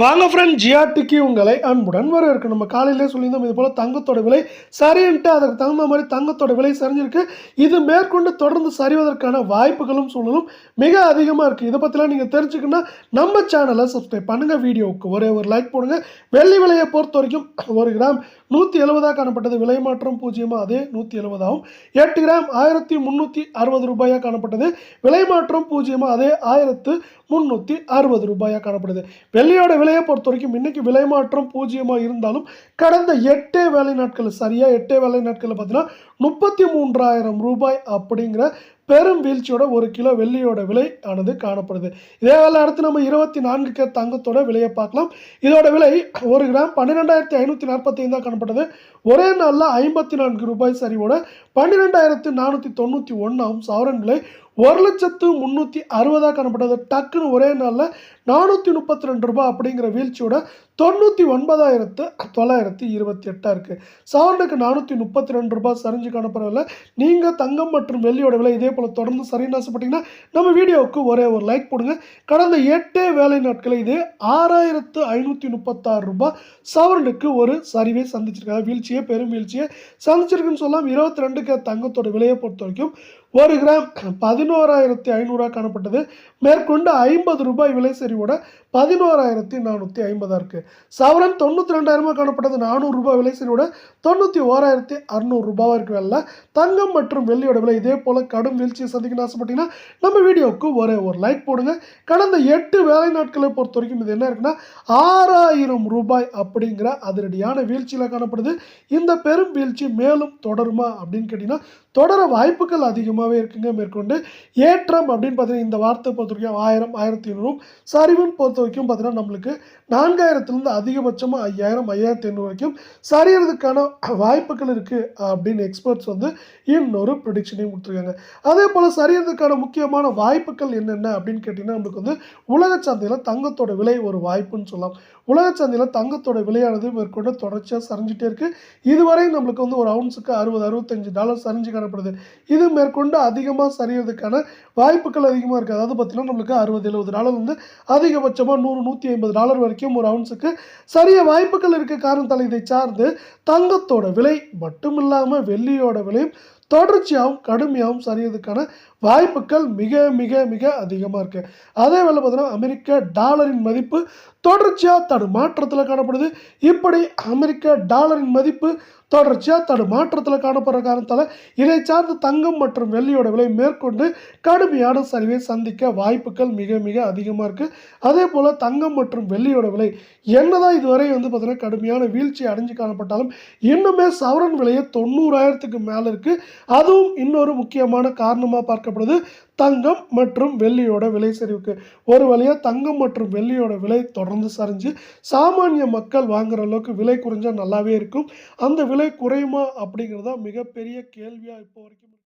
வாங்க ஃப்ரெண்ட் ஜிஆர்டிக்கு உங்களை அன்புடன் வரவேற்கு நம்ம காலையிலே சொல்லியிருந்தோம் இது போல் தங்கத்தோட விலை சரின்ட்டு அதற்கு தகுந்த மாதிரி தங்கத்தோட விலை சரிஞ்சிருக்கு. இது மேற்கொண்டு தொடர்ந்து சரிவதற்கான வாய்ப்புகளும் சூழலும் மிக அதிகமாக இருக்குது இதை பற்றிலாம் நீங்கள் தெரிஞ்சுக்கணும்னா நம்ம சேனலை சப்ஸ்கிரைப் பண்ணுங்கள் வீடியோவுக்கு ஒரே ஒரு லைக் போடுங்க. வெள்ளி விலையை பொறுத்த வரைக்கும் ஒரு கிராம் நூற்றி எழுபதாக காணப்பட்டது. விலை மாற்றம் பூஜ்ஜியமாக அதே நூற்றி எழுபதாகும் எட்டு கிராம் ஆயிரத்தி முந்நூற்றி அறுபது ரூபாயாக காணப்பட்டது. விலை மாற்றம் பூஜ்ஜியமாக அதே ஆயிரத்து முந்நூற்றி அறுபது ரூபாயாக காணப்படுது. வெள்ளியோட விலையை பொறுத்த வரைக்கும் இன்னைக்கு விலை மாற்றம் பூஜ்ஜியமாக இருந்தாலும் கடந்த எட்டே வேலை நாட்கள் சரியாக எட்டே வேலை நாட்களில் பார்த்தீங்கன்னா முப்பத்தி மூன்றாயிரம் ரூபாய் அப்படிங்கிற பெரும் வீழ்ச்சியோட ஒரு கிலோ வெள்ளியோட விலை ஆனது காணப்படுது. இதே வேலை அடுத்து நம்ம இருபத்தி நான்கு கே தங்கத்தோட விலையை பார்க்கலாம். இதோட விலை ஒரு கிராம் பன்னிரெண்டாயிரத்தி ஐநூற்றி நாற்பத்தி ஐந்தாக காணப்பட்டது. ஒரே நாளில் ஐம்பத்தி நான்கு ரூபாய் சரிவோட பன்னிரெண்டாயிரத்து நானூற்றி தொண்ணூற்றி ஒன்றாம் சவரன் விலை ஒரு லட்சத்து முந்நூற்றி அறுபதாக காணப்பட்டது. டக்குன்னு ஒரே நாளில் நானூற்றி முப்பத்தி ரெண்டு ரூபாய் அப்படிங்கிற வீழ்ச்சியோட தொண்ணூற்றி ஒன்பதாயிரத்து தொள்ளாயிரத்தி இருபத்தி எட்டாக இருக்குது சவரனுக்கு நானூற்றி முப்பத்தி ரெண்டு ரூபாய் சரிஞ்சு காணப்படவில்லை நீங்கள் தங்கம் மற்றும் வெள்ளியோட விலை இதே போல் தொடர்ந்து சரின்னு ஆசைப்பட்டீங்கன்னா நம்ம வீடியோவுக்கு ஒரே ஒரு லைக் போடுங்க. கடந்த எட்டே வேலை நாட்களில் இது ஆறாயிரத்து ஐநூற்றி முப்பத்தாறு ரூபாய் சவரனுக்கு ஒரு சரிவை சந்திச்சிருக்காங்க. வீழ்ச்சியை பெரும் வீழ்ச்சியை. சந்திச்சிருக்குன்னு சொல்லலாம் இருபத்தி ரெண்டுக்கு தங்கத்தோட விலையை பொறுத்த வரைக்கும் ஒரு கிராம் பதினோராயிரத்தி ஐநூறுரூவா காணப்பட்டது. மேற்கொண்டு ஐம்பது ரூபாய் விலை சரிவோட பதினோராயிரத்தி நானூற்றி ஐம்பதாக இருக்குது சவரன் தொண்ணூற்றி ரெண்டாயிரமா காணப்பட்டது நானூறு ரூபாய் விலை. சீரோட தொண்ணூற்றி ஓராயிரத்தி அறநூறு ரூபாவாக இருக்கு தங்கம் மற்றும் வெள்ளியோட விலை இதே போல் கடும் வீழ்ச்சியை சந்திக்கணும்னு ஆசைப்பட்டீங்கன்னா நம்ம வீடியோவுக்கு ஒரே ஒரு லைக் போடுங்க. கடந்த எட்டு வேலை நாட்களை பொறுத்த வரைக்கும் இது என்ன இருக்குன்னா ஆறாயிரம் ரூபாய் அப்படிங்கிற அதிரடியான வீழ்ச்சியில் காணப்படுது. இந்த பெரும் வீழ்ச்சி மேலும் தொடருமா அப்படின்னு கேட்டிங்கன்னா தொடர வாய்ப்புகள் அதிகமாகவே இருக்குங்க மேற்கொண்டு. ஏற்றம் அப்படின்னு பார்த்தீங்கன்னா இந்த வார்த்தை பொறுத்த வரைக்கும் ஆயிரம் ஆயிரத்தி ஐநூறும். சரிவுன்னு பொறுத்த வரைக்கும் பார்த்தீங்கன்னா நம்மளுக்கு நான்காயிரத்துலேருந்து அதிகபட்சமாக ஐயாயிரம் ஐயாயிரத்தி ஐநூறு வரைக்கும் சரியறதுக்கான வாய்ப்புகள் இருக்குது அப்படின்னு எக்ஸ்பர்ட்ஸ் வந்து இன்னொரு ப்ரொடிக்ஷனையும் கொடுத்துருக்காங்க. அதே போல் சரியறதுக்கான முக்கியமான வாய்ப்புகள் என்னென்ன அப்படின்னு கேட்டிங்கன்னா நம்மளுக்கு வந்து உலக சந்தையில் தங்கத்தோட விலை ஒரு வாய்ப்புன்னு சொல்லலாம். உலக சந்தையில் தங்கத்தோட விலையானது மேற்கொண்டு தொடர்ச்சியாக சரிஞ்சிட்டே இருக்குது இதுவரை நம்மளுக்கு வந்து ஒரு அவுன்ஸுக்கு அறுபது அறுபத்தஞ்சு டாலர் சரிஞ்சு காணப்படுது இது மேற்கொண்டு அதிகமாக சரியறதுக்கான வாய்ப்புகள் அதிகமாக இருக்குது அதாவது பார்த்தீங்கன்னா நம்மளுக்கு அறுபது எழுபது டாலர் வந்து அதிகபட்சமாக நூறு நூற்றி ஐம்பது டாலர் வரைக்கும் ஒரு அவுன்ஸுக்கு சரிய வாய்ப்புகள் இருக்க. காரணத்தால் இதை சார்ந்து தங்கத்தோட விலை மட்டும் இல்லாமல் வெள்ளியோட விலையும் தொடர்ச்சியாகவும் கடுமையாகவும் சரியறதுக்கான வாய்ப்புகள் மிக மிக மிக அதிகமாக இருக்குது அதே வேலை பார்த்தீங்கன்னா அமெரிக்க டாலரின் மதிப்பு தொடர்ச்சியாக தடுமாற்றத்தில் காணப்படுது. இப்படி அமெரிக்க டாலரின் மதிப்பு தொடர்ச்சியாக தடுமாற்றத்தில் காணப்படுற காரணத்தால் இதை சார்ந்த தங்கம் மற்றும் வெள்ளியோட விலை மேற்கொண்டு கடுமையான சரிவை சந்திக்க வாய்ப்புகள் மிக மிக அதிகமாக இருக்குது அதே போல் தங்கம் மற்றும் வெள்ளியோட விலை என்னதான் இதுவரை வந்து பார்த்திங்கன்னா கடுமையான வீழ்ச்சி அடைஞ்சு காணப்பட்டாலும் இன்னுமே சவரன் விலையை தொண்ணூறாயிரத்துக்கு மேலே இருக்குது அதுவும் இன்னொரு முக்கியமான காரணமாக பார்க்கப்படுது தங்கம் மற்றும் வெள்ளியோட விலை சரிவுக்கு. ஒரு வழியாக தங்கம் மற்றும் வெள்ளியோட விலை தொடர்ந்து சரிஞ்சு சாமானிய மக்கள் வாங்குற அளவுக்கு விலை குறைஞ்சா நல்லாவே இருக்கும். அந்த விலை குறையுமா அப்படிங்கிறதுதான் மிகப்பெரிய கேள்வியாக இப்போ வரைக்கும்